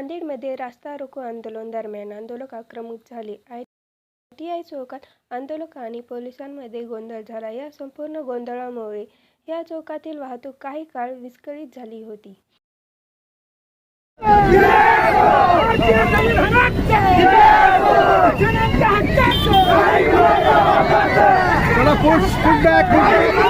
नांदेडमध्ये रास्ता रोको आंदोलन दरम्यान आंदोलक आक्रमक झाले. आय टी आय चौकात आंदोलक आणि पोलिसांमध्ये गोंधळ झाला. या संपूर्ण गोंधळामुळे या चौकातील वाहतूक काही काळ विस्कळीत झाली होती. Gonna push,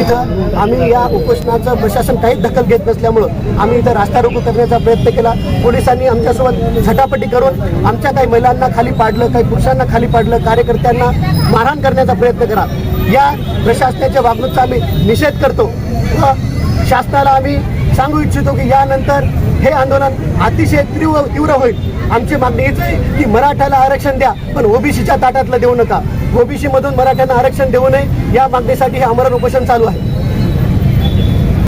इथं आम्ही या उपोषणाचं प्रशासन काहीच दखल घेत नसल्यामुळं आम्ही इथं रास्ता रोको करण्याचा प्रयत्न केला. पोलिसांनी आमच्यासोबत झटापटी करून आमच्या काही महिलांना खाली पाडलं काही पुरुषांना खाली पाडलं कार्यकर्त्यांना मारहाण करण्याचा प्रयत्न करा. या प्रशासनाच्या वागणूकचा आम्ही निषेध करतो व शासनाला आम्ही सांगू इच्छितो की यानंतर हे आंदोलन अतिशय तीव्र तीव्र होईल. आमची मागणी हीच आहे की मराठाला आरक्षण द्या पण ओबीसीच्या ताटातलं देऊ नका. ओबीसी मधून मराठ्यांना आरक्षण देऊ नये या मागणीसाठी हे आमरण उपोषण चालू आहे.